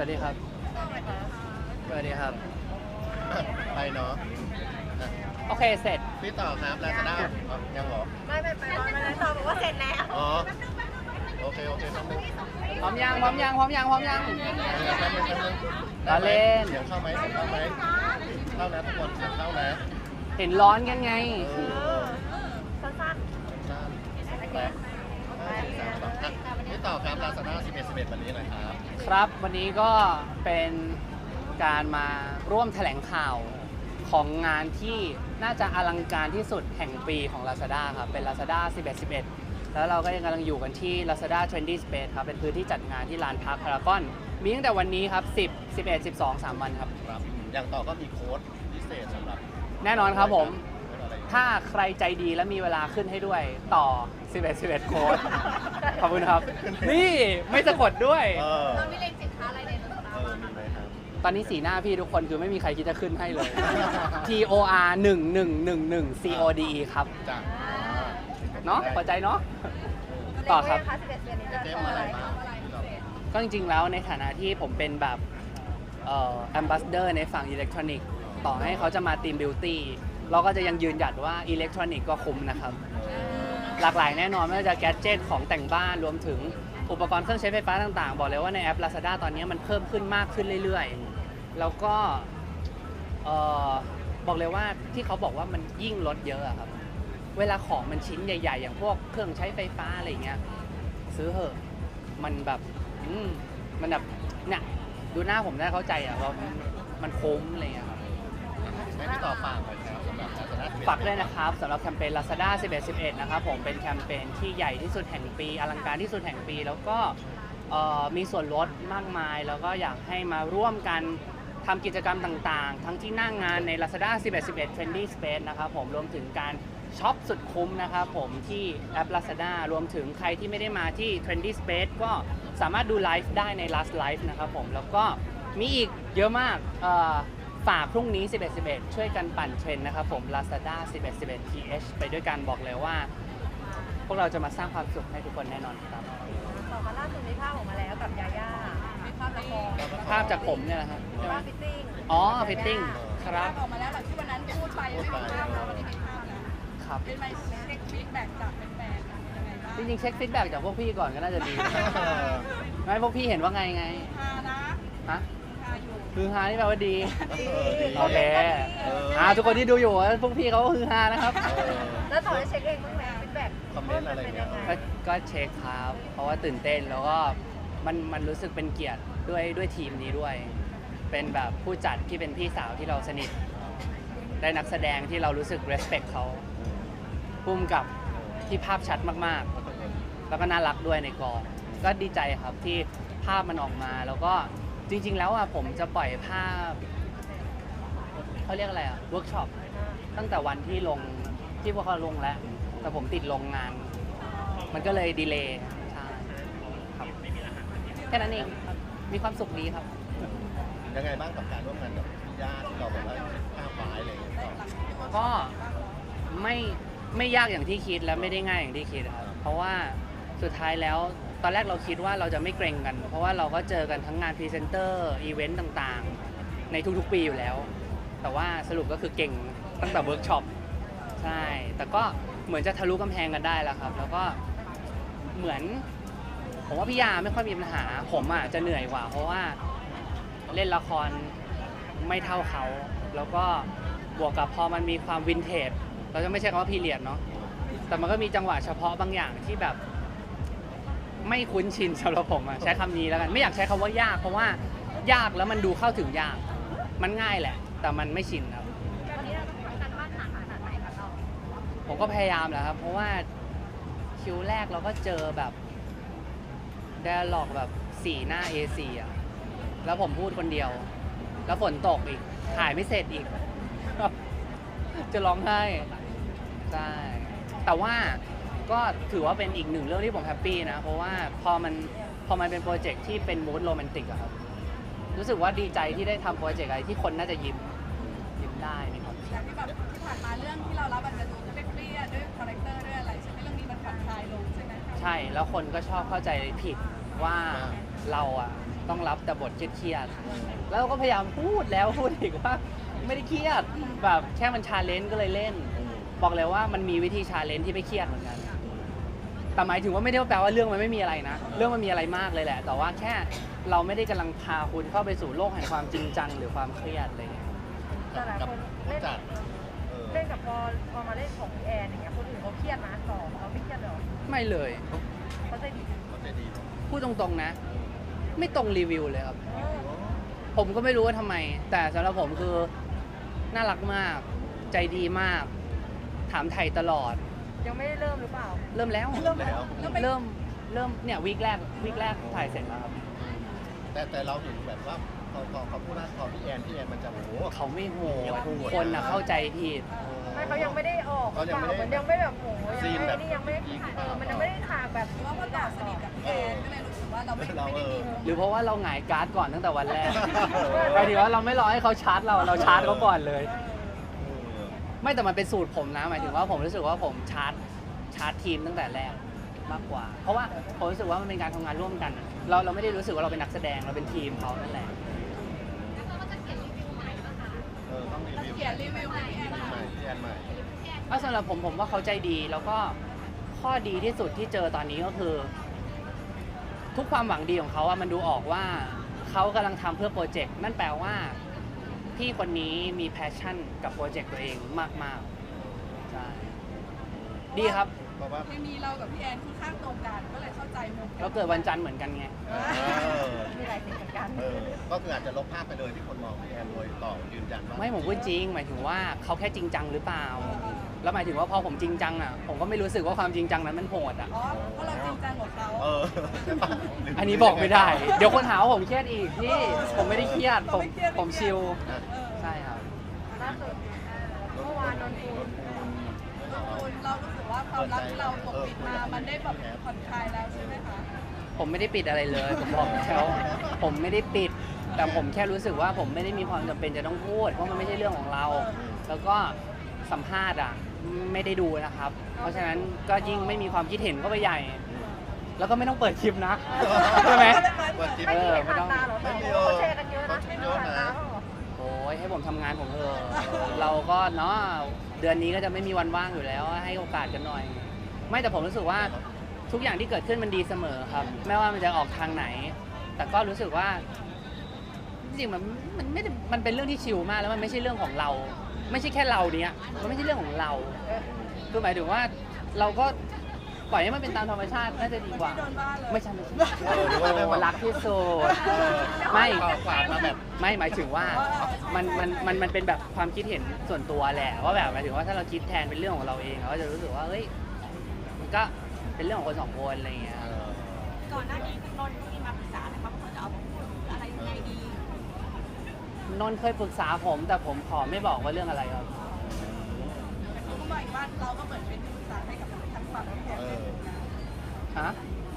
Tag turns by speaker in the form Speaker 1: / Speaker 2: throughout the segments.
Speaker 1: วัสดีครับ สวัสดีครับ
Speaker 2: ไปเนาะอะ
Speaker 1: โอเคเสร็จ
Speaker 2: พี่ต่อครับลาซาด้ายังเหรอ
Speaker 3: ไม่ไม่ไปร้อนมาแล้วต่อบอกว่าเสร็จแล้ว
Speaker 2: อ๋อ โอเค โอเคแป๊บนึง
Speaker 1: พร้อมยังพร้อมยังพร้อมยังพร้อมยัง
Speaker 2: แป๊บนึงแป๊บนึง
Speaker 1: ล้อเล่น
Speaker 2: เสียงเข้าไหมเสียงเข้าไหมเข้านะทุกคนเสียงเข้านะ
Speaker 1: เห็นร้อนกันไง
Speaker 2: เออ
Speaker 3: สั้น
Speaker 2: สั้นไปห้า สี่สามสองอะพี่ต่อครับลาซาด้า11 11วันนี้หน่อยครับ
Speaker 1: ครับ วันนี้ก็เป็นการมาร่วมแถลงข่าวของงานที่น่าจะอลังการที่สุดแห่งปีของ Lazada ครับ เป็น Lazada 11 11 แล้วเราก็ยังกำลังอยู่กันที่ Lazada Trendy Space ครับ เป็นพื้นที่จัดงานที่ลานพาร์คพารากอน มีตั้งแต่วันนี้ครับ 10 11 12 3 วันครับ
Speaker 2: ครับอย่างต่อก็มีโค้ดพิเศษสำหรับ
Speaker 1: แน่นอนครับผม
Speaker 2: โค้ดอะไร
Speaker 1: ถ้าใครใจดีและมีเวลาขึ้นให้ด้วยต่อ 11 11 โค้ดขอบคุณครับ นี่ไม่สะกดด้วย
Speaker 2: เออ
Speaker 3: ๆเรามีเล็งสินค้าอะไรในตัว
Speaker 2: เออมีไหมครับ
Speaker 1: ตอนนี้สีหน้าพี่ทุกคนคือไม่มีใครคิดจะขึ้นให้เลย T O R 1 1 1 1 C O D E ครับ
Speaker 2: จ้ะ
Speaker 1: เนาะพอใจเนาะ ต่อครับ
Speaker 3: สิบเอ็ดเดือนนี้จะ
Speaker 2: เจ๊
Speaker 3: โช
Speaker 2: มา
Speaker 3: ว์
Speaker 2: อะ
Speaker 3: อะไรไร
Speaker 2: บ้างพี่ต่อ
Speaker 1: ก็จริงๆแล้วในฐานะที่ผมเป็นแบบเอ่อ ambassador ในฝั่งอิเล็กทรอนิกส์ต่อให้เขาจะมาทีมบิวตี้ เราก็จะยังยืนหยัดว่าอิเล็กทรอนิกส์ก็คุ้มนะครับ หลากหลายแน่นอนไม่ว่าจะแกดเจิตของแต่งบ้านรวมถึงอุปกรณ์เครื่องใช้ไฟฟ้าต่างๆ บอกเลยว่าในแอป Lazada ตอนนี้มันเพิ่มขึ้นมากขึ้นเรื่อยๆ แล้วก็เอ่อบอกเลยว่าที่เขาบอกว่ามันยิ่งลดเยอะอะครับ เวลาของมันชิ้นใหญ่ ๆ อย่างพวกเครื่องใช้ไฟฟ้าอะไรอย่างเงี้ยซื้อเหอะมันแบบอืมมันแบบเนี่ยดูหน้าผมได้เข้าใจอะว่ามันมันคุ้มอะไรอย่างเงี้ยครับ
Speaker 2: ให้พี่ต่อฝากหน่อยครับ
Speaker 1: ฝากด้วยนะครับสำหรับแคมเปญ Lazada 11 11 นะครับผมเป็นแคมเปญที่ใหญ่ที่สุดแห่งปี อลังการที่สุดแห่งปี แล้วก็เอ่อมีส่วนลดมากมาย แล้วก็อยากให้มาร่วมกันทำกิจกรรมต่างๆ ทั้งที่หนั่งงานใน Lazada 11 11 Trendy Space นะครับผมรวมถึงการช็อปสุดคุ้มนะครับผมที่แอป Lazada รวมถึงใครที่ไม่ได้มาที่ Trendy Space ก็สามารถดูไลฟ์ได้ใน Last Live นะครับผมแล้วก็มีอีกเยอะมากเอ่อ ฝากพรุ่งนี้ 11 11 ช่วยกันปั่นเทรนด์นะครับผม Lazada 11 11 TH ไปด้วยกันบอกเลยว่า พวกเราจะมาสร้างความสุขให้ทุกคนแน่นอนครับ
Speaker 3: ต่อมาล่าสุดมีภาพออกมาแล้วกับยาย่ามีภาพละคร
Speaker 1: ภาพจากผมเนี่ยแหละครับใช่ไหม
Speaker 3: ภาพฟิตติ้ง
Speaker 1: อ๋อฟิตติ้งครับ
Speaker 4: ออกมาแล้วหลังที่วันนั้นพูดไปไม่มีภาพแล้ววันนี้มีภาพแล้ว
Speaker 1: ครับ
Speaker 4: เป็นไมเช็คฟีดแบ็กจากแฟนๆอะยังไงบ้าง
Speaker 1: จริงๆเช็คฟีดแบ็กจากพวกพี่ก่อนก็น่าจะดี ไม่พวกพี่เห็นว่าไงไง
Speaker 4: ฮานะ
Speaker 1: ฮะ
Speaker 4: ฮาอยู่
Speaker 1: คือฮานี่แปลว่าดี
Speaker 2: เออดี
Speaker 1: โอเค
Speaker 2: เออ
Speaker 1: อ่าทุกคนที่ดูอยู่พวกพี่เขาก็คือฮานะครับ
Speaker 2: เออ
Speaker 3: แล้วต่อได้เช็คเองบ้างไหมฟีดแบ็ก
Speaker 2: คอมเมนต์อะไร
Speaker 3: เป็น
Speaker 2: เงี้
Speaker 3: ยั
Speaker 2: ย
Speaker 3: งไง
Speaker 1: ก็ก็เช็คครับ เพราะว่าตื่นเต้นแล้วก็มันมันรู้สึกเป็นเกียรติด้วยด้วยทีมนี้ด้วย เป็นแบบผู้จัดที่เป็นพี่สาวที่เราสนิท ได้นักแสดงที่เรารู้สึก respect เขาพุ่มกับที่ภาพชัดมากๆ แล้วก็น่ารักด้วยในกองก็ดีใจครับที่ภาพมันออกมาแล้วก็ จริง ๆ แล้วอะผมจะปล่อยภาพเขาเรียกอะไรอะเวิร์กช็อปตั้งแต่วันที่ลงที่พวกเขาลงแล้ว แต่ผมติดลงงาน มันก็เลยดีเลย์ใช่ครับแค่นั้นเองครับมีความสุขดีครับ
Speaker 2: ยังไงบ้างกับการร่วมงานกับพี่ญาติที่เราแบบว่าภาพไว้อะไรอย่างเงี้ยต่อ
Speaker 1: ก็ไม่ไม่ยากอย่างที่คิดและไม่ได้ง่ายอย่างที่คิดครับเพราะว่าสุดท้ายแล้ว ตอนแรกเราคิดว่าเราจะไม่เกรงกัน เพราะว่าเราก็เจอกันทั้งงานพรีเซนเตอร์อีเวนต์ต่างๆ ในทุกๆปีอยู่แล้ว แต่ว่าสรุปก็คือเก่งตั้งแต่เวิร์กช็อปใช่ แต่ก็เหมือนจะทะลุกำแพงกันได้แล้วครับ แล้วก็เหมือน ผมว่าพี่ยาไม่ค่อยมีปัญหา ผมอะจะเหนื่อยกว่า เพราะว่าเล่นละครไม่เท่าเขา แล้วก็บวกกับพอมันมีความวินเทจ เราจะไม่ใช่คำว่าพีเรียดเนาะ แต่มันก็มีจังหวะเฉพาะบางอย่างที่แบบ ไม่คุ้นชินสำหรับผมอะใช้คำนี้แล้วกันไม่อยากใช้คำว่ายาก เพราะว่ายากแล้วมันดูเข้าถึงยาก มันง่ายแหละ แต่มันไม่ชินครับ
Speaker 3: วันนี้เราต้องทำการบ้านหนักขนาดไหนคะเรา
Speaker 1: ผมก็พยายามแหละครับ เพราะว่าคิวแรกเราก็เจอแบบ d ด a ล็อกแบบสี่หน้า A4 อะแล้วผมพูดคนเดียว แล้วฝนตกอีก ถ่ายไม่เสร็จอีก จะร้องไห้ใช่แต่ว่า ก็ถือว่าเป็นอีกหนึ่งเรื่องที่ผมแฮปปี้นะ เพราะว่าพอมันพอมันเป็นโปรเจกต์ที่เป็นมูดโรแมนติกอะครับ รู้สึกว่าดีใจที่ได้ทำโปรเจกต์อะไรที่คนน่าจะยิ้มยิ้มได้มีความสุข
Speaker 4: อย่างที่แบบที่ผ่านมาเรื่องที่เรารับมันจะดูเครียดๆด้วยคาแรคเตอร์ด้วยอะไรใช่ไหมเรื่องนี้มันผ่อนคลายลงใช่ไหม
Speaker 1: ใช่แล้วคนก็ชอบเข้าใจผิดว่าเราอะต้องรับแต่บทเครียดๆแล้วก็พยายามพูดแล้วพูดอีกว่าไม่ได้เครียดแบบแค่มันชาเลนจ์ก็เลยเล่น บอกเลยว่ามันมีวิธีชาเลนจ์ที่ไม่เครียดเหมือนกัน แต่หมายถึงว่าไม่ได้แปลว่าเรื่องมันไม่มีอะไรนะ เรื่องมันมีอะไรมากเลยแหละ แต่ว่าแค่เราไม่ได้กำลังพาคุณเข้าไปสู่โลกแห่งความจริงจังหรือความเครียดอะไรอย่างเงี้ย
Speaker 3: แต่หลาย
Speaker 2: กับ
Speaker 3: คน
Speaker 2: ผู้
Speaker 3: เล่น
Speaker 2: จัดเออ
Speaker 3: เล่นกับพอพอมาเล่นของพี่แอนอย่างเงี้ยคนอื่นเขาเครียดนะต่อเขาไม่เครียดหรอ
Speaker 1: ไม่เลย
Speaker 3: เขาใจดี
Speaker 2: เขาใจดีเนอะ
Speaker 1: พูดตรงๆนะ ไม่ตรงรีวิวเลยครับ
Speaker 3: เออ
Speaker 1: ผมก็ไม่รู้ว่าทำไม แต่สำหรับผมคือน่ารักมาก ใจดีมาก ถามไทยตลอด
Speaker 3: ยังไม่ได้เริ่มหรือเปล่า
Speaker 1: เริ่มแล้ว
Speaker 2: เริ่มแล้ว
Speaker 1: เริ่ม เริ่ม เนี่ยวีคแรกวีคแรกถ่ายเสร็จแล้วครับ
Speaker 2: แต่แต่เราเห็นแบบว่าพอพอเขาพูดว่าพอพี่แอนพี่แอนมันจะโอ้โห
Speaker 1: เขาไม่โหด
Speaker 2: โหด
Speaker 1: คนน่ะเข้าใจผิด
Speaker 3: ไม่เขายังไม่ได้ออกห
Speaker 2: เขา
Speaker 3: รือ
Speaker 2: ยัง
Speaker 3: เปล่า
Speaker 2: ไม่ได้
Speaker 3: มันยังไม่แบบโห
Speaker 2: ซี
Speaker 3: ยัง
Speaker 2: นแบ
Speaker 3: ไม่
Speaker 2: บ
Speaker 3: นี่ยังไม่
Speaker 2: พีคๆ
Speaker 3: เออมันยังไม่ได้ฉากแบบ
Speaker 4: หรือว่าเพราะเราสนิทกับพี่แอนก็เลยรู้สึกว่าเราไม่
Speaker 2: เรา
Speaker 4: ไม่
Speaker 2: เอ
Speaker 4: ได้
Speaker 2: อ
Speaker 4: มี
Speaker 1: หรือเพราะว่าเราหงายการ์ดก่อนตั้งแต่วันแรก
Speaker 2: เออ
Speaker 1: หมายถึงว่าเราไม่รอให้เขาชาร์จเรา เราชาร์จเขาก่อนเลย ไม่แต่มันเป็นสูตรผมนะหมายถึงว่าผมรู้สึกว่าผมชาร์จชาร์จทีมตั้งแต่แรกมากกว่า เพราะว่าผมรู้สึกว่ามันเป็นการทำงานร่วมกันเราเราไม่ได้รู้สึกว่าเราเป็นนักแสดงเราเป็นทีมเขานั่นแหละ แล้ว
Speaker 2: เออต้องรีวิว
Speaker 4: เขียนรีวิวให้พี่แอน
Speaker 2: ใหม่พี่แอนใหม่
Speaker 1: ว่าสำหรับผมผมว่าเขาใจดีแล้วก็ข้อดีที่สุดที่เจอตอนนี้ก็คือ ทุกความหวังดีของเขาอะมันดูออกว่าเขากำลังทำเพื่อโปรเจกต์นั่นแปลว่า พี่คนนี้มีแพชชั่นกับโปรเจกต์ตัวเองมากๆใช่ดีครับ
Speaker 2: เพราะว่า
Speaker 4: เคมีเรากับพี่แอนค่อนข้างตรงกันก็เลยเข้าใจมุม
Speaker 1: เราเกิดวันจันทร์เหมือนกันไง
Speaker 2: เออ
Speaker 3: มีหลายสิ่งเหมือนกัน
Speaker 2: เออ ก็คืออาจจะลบภาพไปเลยที่คนมองพี่แอนโดยต่อยืนยันว่า
Speaker 1: ไม่ผมพูดจริง หมายถึงว่าเขาแค่จริงจังหรือเปล่า แล้วหมายถึงว่าพอผมจริงจังอะผมก็ไม่รู้สึกว่าความจริงจังนั้นมันโหดอะ
Speaker 4: อ๋อเพราะเราจริงจังกับเขา
Speaker 2: เออใช่ปะหรื
Speaker 1: อันนี้บอกไม่ได้ เดี๋ยวคนหาว่าผมเครียดอีกพี่ผมไม่ได้เครียดผมผมชิล
Speaker 2: อะ
Speaker 4: เออ
Speaker 1: ใช่ครับ
Speaker 3: ล่าสุดเมื่อวานนนทู
Speaker 2: ร
Speaker 3: น
Speaker 2: ถปูน
Speaker 4: คุณเรารู้สึกว่าความรักที่เราปกปิดมา มันได้แบบผ่อนคลายแล้วใช่ไหมคะ
Speaker 1: ผมไม่ได้ปิดอะไรเลย ผมบอกแล้วผมไม่ได้ปิด แต่ผมแค่รู้สึกว่าผมไม่ได้มีความจำเป็นจะต้องพูด เพราะมันไม่ใช่เรื่องของเรา แล้วก็สัมภาษณ์อะ ไม่ได้ดูนะครับ เพราะฉะนั้นก็ยิ่งไม่มีความคิดเห็นก็ไปใหญ่ แล้วก็ไม่ต้องเปิดคลิปนะใช่ไหม
Speaker 2: เปิดคลิป
Speaker 3: ไม่
Speaker 1: เอ
Speaker 3: มี
Speaker 1: อ
Speaker 3: ใครผ่านตาเหรอ
Speaker 2: ไม่มี
Speaker 3: เขาแชร์กันเยอะนะ
Speaker 2: เขาแช
Speaker 3: ไม่
Speaker 2: ร์
Speaker 3: มี
Speaker 2: เยอะ
Speaker 3: ผ่าน
Speaker 2: นะ
Speaker 3: ตาเหรอ
Speaker 1: โอ้ยให้ผมทำงานผมเถอะเราก็เนาะเดือนนี้ก็จะไม่มีวันว่างอยู่แล้ว ให้โอกาสกันหน่อย ไม่แต่ผมรู้สึกว่าทุกอย่างที่เกิดขึ้นมันดีเสมอครับ ไม่ว่ามันจะออกทางไหน แต่ก็รู้สึกว่าจริงๆมันมันไม่ได้มันเป็นเรื่องที่ชิลมากแล้วมันไม่ใช่เรื่องของเรา ไม่ใช่แค่เราเนี้ยมันไม่ใช่เรื่องของเราคือหมายถึงว่าเราก็ปล่อยให้มันเป็นตามธรรมชาติน่าจะดีกว่า
Speaker 4: โดนบ้านเลย
Speaker 1: ไม่ใช่ไม่ใช่
Speaker 2: เออหรือว่าไม่
Speaker 1: โอ้
Speaker 2: ว่า
Speaker 1: รักที่สุด
Speaker 2: เออ
Speaker 1: ไม่
Speaker 2: ฝากมาแบบ
Speaker 1: ไม่หมายถึงว่ามันมันมันมันเป็นแบบความคิดเห็นส่วนตัวแหละว่าแบบหมายถึงว่าถ้าเราคิดแทนเป็นเรื่องของเราเองเราก็จะรู้สึกว่าเฮ้ยมันก็เป็นเรื่องของคนสองคนอะไรอย่างเงี้ย
Speaker 2: เออ
Speaker 4: ก่อนหน้านี้นนท์มีมาปรึกษาไหมคะว่าเขาจะเอามาพูดอะไรยังไงดี
Speaker 1: นนท์เคยปรึกษาผม แต่ผมขอไม่บอกว่าเรื่องอะไรครับ
Speaker 4: เขาก็บอกอีกว่าเราก็เหมือนเป็นที่ปรึกษาให้กับทางฝั่งพี่แอม
Speaker 2: เออ
Speaker 1: ฮะ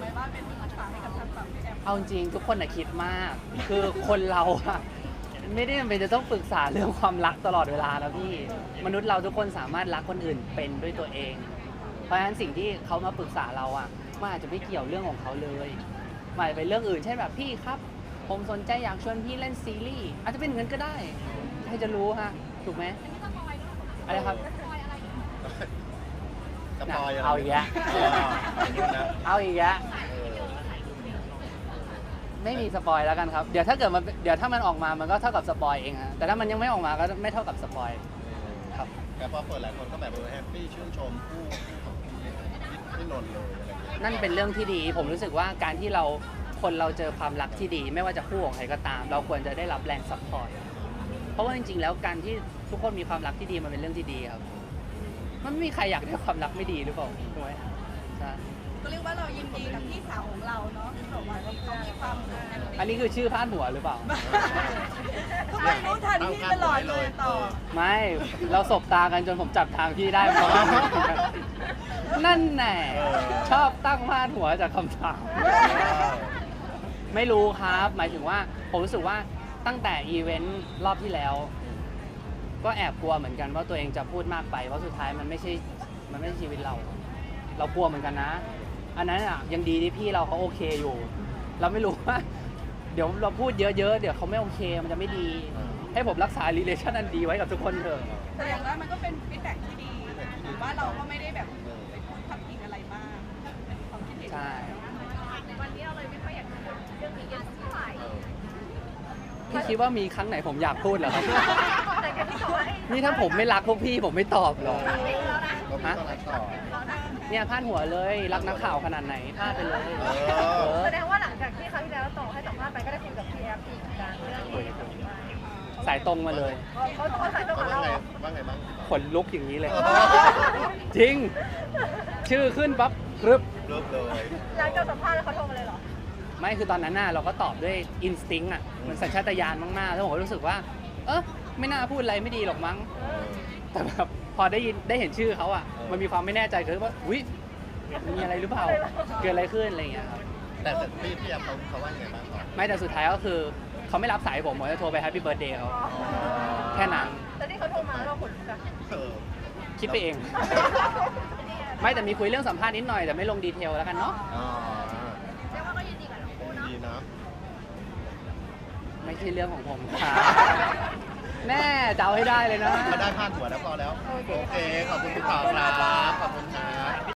Speaker 4: หมายว่าเป็นที่ปรึกษาให้กับทางฝั่งพี่แอม
Speaker 1: เอาจริงทุกคนอะคิดมาก คือคนเราอะไม่ได้จำเป็นจะต้องปรึกษาเรื่องความรักตลอดเวลานะพี่ มนุษย์เราทุกคนสามารถรักคนอื่นเป็นด้วยตัวเอง เพราะฉะนั้นสิ่งที่เขามาปรึกษาเราอะมันอาจจะไม่เกี่ยวเรื่องของเขาเลยมันอาจจะเป็นเรื่องอื่นเช่นแบบพี่ครับ ผมสนใจอยากชวนพี่เล่นซีรีส์อาจจะเป็นอย่างนั้นก็ได้ ใครจะรู้ฮะ ถูกไหมอะไรครับ
Speaker 2: สปอยล์ะไร
Speaker 1: เอาอีกแล้ว
Speaker 2: เออนะ
Speaker 1: เอาอีกแล้ว
Speaker 2: เออ
Speaker 1: ไม่มีสปอยแล้วกันครับ เดี๋ยวถ้าเกิดมันเดี๋ยวถ้ามันออกมามันก็เท่ากับสปอยเองฮะแต่ถ้ามันยังไม่ออกมาก็ไม่เท่ากับสปอยครับ
Speaker 2: แต่พอเปิดหลายคนก็แบบเออแฮปปี้ชื่นชมคู่คู่ของพี่พี่นนท์เลยอะไรอย่างเงี้ย
Speaker 1: นั่นเป็นเรื่องที่ดี ผมรู้สึกว่าการที่เรา คนเราเจอความรักที่ดี ไม่ว่าจะคู่ของใครก็ตาม เราควรจะได้รับแรงซัพพอร์ตเพราะว่าจริงๆ แล้วการที่ทุกคนมีความรักที่ดีมันเป็นเรื่องที่ดีครับ มันไม่มีใครอยากได้ความรักไม่ดีหรือเปล่าถูกไหมใช่
Speaker 4: ก็เรียกว่าเรายินดีกับพี่สาวของเราเนาะที่บอกว่าเขามีความสุขในตรง
Speaker 1: อันนี้คือชื่อพาดหัวหรือเปล่า
Speaker 4: ทำไมรู้ทันพี่ตลอดเลยต่อ
Speaker 1: ไม่ เราสบตากันจนผมจับทางพี่ได้เพราะว่านั่นแน่ชอบตั้งพาดหัวจากคำถาม ไม่รู้ครับ หมายถึงว่าผมรู้สึกว่าตั้งแต่อีเวนต์รอบที่แล้ว ก็แอบกลัวเหมือนกันว่าตัวเองจะพูดมากไปเพราะสุดท้ายมันไม่ใช่มันไม่ใช่ชีวิตเรา เรากลัวเหมือนกันนะ อันนั้นอะยังดีที่พี่เราเขาโอเคอยู่ เราไม่รู้ว่า เดี๋ยวเราพูดเยอะๆเดี๋ยวเขาไม่โอเคมันจะไม่ดี ให้ผมรักษา relation อันดีไว้กับทุกคนเถอะ
Speaker 4: แต่อย่างน้อยมันก็เป็นฟีดแบ็กที่ดีหรือว่าเราก็ไม่ได้แบบไปพูดทับทิงอะไรมากเป็นความคิดเห็น
Speaker 1: ใช่
Speaker 3: พี่
Speaker 1: คิดว่ามีครั้งไหนผมอยากพูดเหรอครับ
Speaker 3: แต่แกพี่บอกว่า
Speaker 1: นี่ถ้าผมไม่รักพวกพี่ผมไม่ตอบหรอก
Speaker 2: ก็พี่ก็รักต่อ
Speaker 1: เนี่ยพาดหัวเลยรักนักข่าวขนาดไหนพาดไปเลย
Speaker 2: เอ
Speaker 1: เอ
Speaker 2: อ
Speaker 1: อ
Speaker 3: แสดงว่าหลังจากที่คราวที่แล้วต่อให้สัมภาษณ์ไปก็ได้คุยกับพี่แอฟอีกเหมือนกันเรื่องนี้
Speaker 1: สายตรงมาเลย
Speaker 3: เขาเขาใส่ตัว
Speaker 2: เขา
Speaker 3: กับ
Speaker 2: ว่า
Speaker 3: เรา
Speaker 2: ไง
Speaker 3: เหรอ
Speaker 2: ว่าไงบ้าง
Speaker 1: ขนลุกอย่างนี้เลย
Speaker 2: เออ
Speaker 1: จริง ชื่อขึ้นปั๊บกรึบ
Speaker 2: รูปเลย
Speaker 3: หลังจากสัมภาษณ์แล้วเขาโทร
Speaker 1: ไม่คือตอนนั้นน่ะเราก็ตอบด้วยอินสติ้งอะเหมันสัญชาตญาณมากๆแล้วผมก็รู้สึกว่า เออไม่น่าพูดอะไรไม่ดีหรอกมั้งแต่แบบพอได้ยินได้เห็นชื่อเขาอะ มันมีความไม่แน่ใจคือว่าอุ้ยมีอะไรหรือเปล่าเกิดอะไรขึ้นอะไรอย่างเงี้ยครับ
Speaker 2: แต่พี่พี่แอมเขาเขาว่าไงบ้างครับ
Speaker 1: ไม่แต่สุดท้ายก็คือเขาไม่รับสายผมผมจะโทรไป Happy Birthday เขาแค่นั้น
Speaker 3: แต่นี่เขาโทรมาแล้วเราขนลุกอะ
Speaker 2: เออ
Speaker 1: คิดไปเอง ไม่แต่มีคุยเรื่องสัมภาษณ์นิดหน่อยแต่ไม่ลงดีเทลแล้วกันเนาะ
Speaker 2: อ๋อ
Speaker 3: เรียกว่าก็ยินดีกับทั้งคู่เนาะ
Speaker 2: ดีเนาะ
Speaker 1: ไม่ใช่เรื่องของผมครับแม่จะเอาให้ได้เลยนะ
Speaker 2: เขาได้พาดหัวแล้วพอแล้ว โอเค ขอบคุณพี่ต่อครับ ขอบคุณครับ